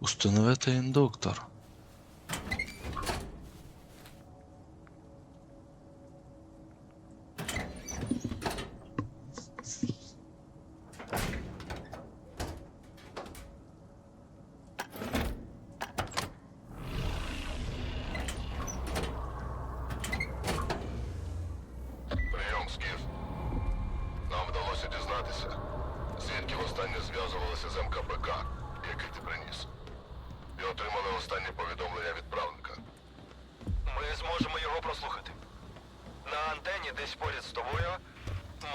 Установити індуктор. Прийом, Скіф. Нам вдалося дізнатися, звідки востаннє зв'язувалися з МКПК, Ми зможемо його прослухати. На антені десь поряд з тобою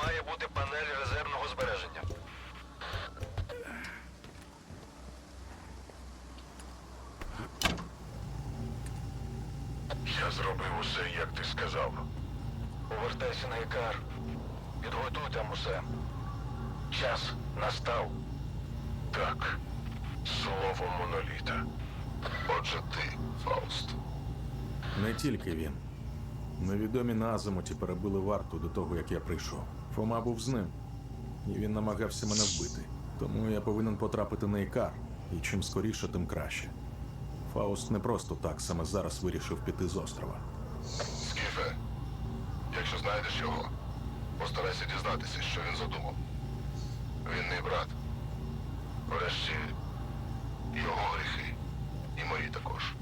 має бути панель резервного збереження. Я зробив усе, як ти сказав. Повертайся на ікар. Підготуй там усе. Час настав. Так. Слово моноліта. Отже ти, Фауст. Не тільки він. Невідомі на Азимуті перебили варту до того, як я прийшов. Фома був з ним, і він намагався мене вбити. Тому я повинен потрапити на Ікар, і чим скоріше, тим краще. Фауст не просто так саме зараз вирішив піти з острова. Скіфе, якщо знайдеш його, постарайся дізнатися, що він задумав. Він мій брат. Врешті, його гріхи. І мої також.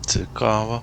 Цікаво.